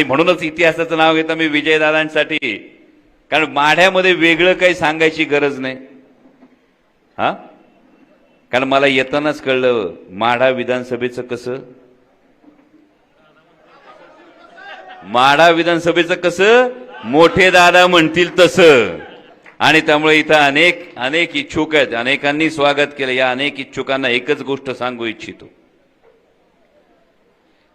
आणि म्हणूनच इतिहासाचं नाव घेतो मी विजयदादांसाठी. कारण माढ्यामध्ये वेगळं काही सांगायची गरज नाही. हा? कारण मला येतानाच कळलं माढा विधानसभेचं कसं? माढा विधानसभेचं कसं? मोठे दादा म्हणतील तसं. आणि त्यामुळे इथं अनेक अनेक इच्छुक आहेत. अनेकांनी स्वागत केलं. या अनेक इच्छुकांना एकच गोष्ट सांगू इच्छितो.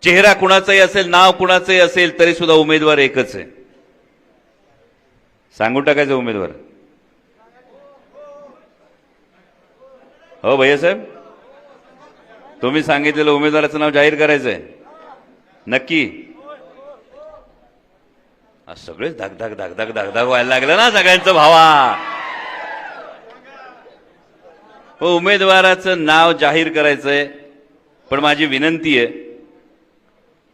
चेहरा कुणाचाही असेल नाव कुणाचंही असेल तरी सुद्धा उमेदवार एकच आहे. सांगून टाकायचं उमेदवार. हो भैया साहेब? तुम्ही सांगितलेलं उमेदवाराचं नाव जाहीर करायचंय. नक्की. सगळेच धग धग धग व्हायला लागलं ना सगळ्यांचं भावा. हो उमेदवाराचं नाव जाहीर करायचंय पण माझी विनंती आहे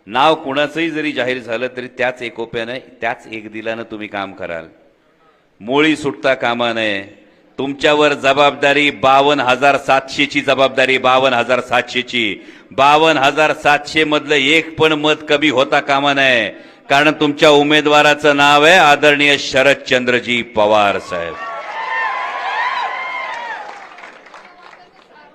नाव कुणाचंही जरी जाहीर झालं तरी त्याच एकोप्यानं त्याच एक दिलानं तुम्ही काम कराल. मोळी सुटता कामा नये तुमच्यावर जबाबदारी बावन हजार सातशेची जबाबदारी बावन हजार सातशेची. बावन हजार सातशे मधलं एक पण मत कमी होता कामा नये कारण तुमच्या उमेदवाराचं नाव आहे आदरणीय शरदचंद्रजी पवार साहेब.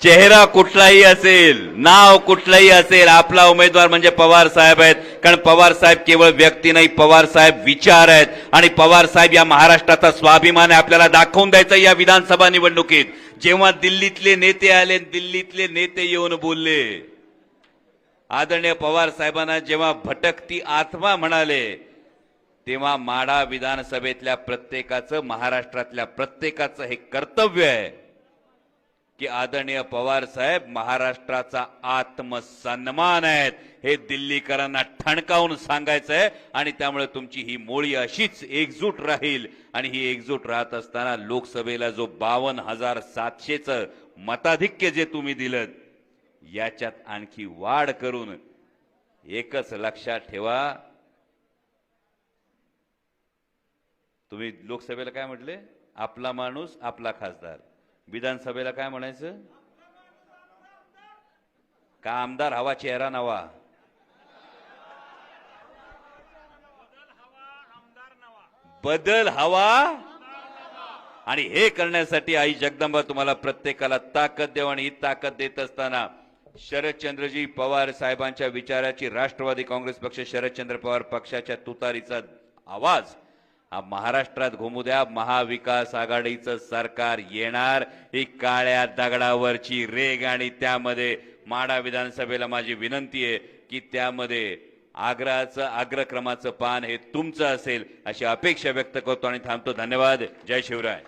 चेहरा कुठलाही असेल नाव कुठलंही असेल आपला उमेदवार म्हणजे पवार साहेब आहेत. कारण पवार साहेब केवळ व्यक्ती नाही पवार साहेब विचार आहेत. आणि पवार साहेब या महाराष्ट्राचा स्वाभिमान आहे. आपल्याला दाखवून द्यायचं या विधानसभा निवडणुकीत. जेव्हा दिल्लीतले नेते आले दिल्लीतले नेते येऊन बोलले आदरणीय पवार साहेबांना जेव्हा भटकती आत्मा म्हणाले तेव्हा माढा विधानसभेतल्या प्रत्येकाचं महाराष्ट्रातल्या प्रत्येकाचं हे कर्तव्य आहे. की आदरणीय पवार साहेब महाराष्ट्राचा आत्मसन्मान आहेत. हे दिल्लीकरांना ठणकावून सांगायचं आहे आणि त्यामुळे तुमची ही मोळी अशीच एकजूट राहील. आणि ही एकजूट राहत असताना लोकसभेला जो बावन हजार सातशेचं मताधिक्य जे तुम्ही दिलं याच्यात आणखी वाढ करून एकच लक्षात ठेवा. तुम्ही लोकसभेला काय म्हटले? आपला माणूस आपला खासदार. विधानसभेला काय म्हणायचं? का आमदार हवा चेहरा नवा? बदल हवा आणि हे करण्यासाठी आई जगदंबा तुम्हाला प्रत्येकाला ताकद देव आणि ही ताकद देत असताना शरदचंद्रजी पवार साहेबांच्या विचाराची राष्ट्रवादी काँग्रेस पक्ष शरदचंद्र पवार पक्षाच्या तुतारीचा आवाज महाराष्ट्रात घुमू द्या. महाविकास आघाडीचं सरकार येणार. ही काळ्या दगडावरची रेग आणि त्यामध्ये माडा विधानसभेला माझी विनंती आहे की त्यामध्ये आग्रहाचं अग्रक्रमाचं पान हे तुमचं असेल अशी अपेक्षा व्यक्त करतो आणि थांबतो. धन्यवाद. जय शिवराय.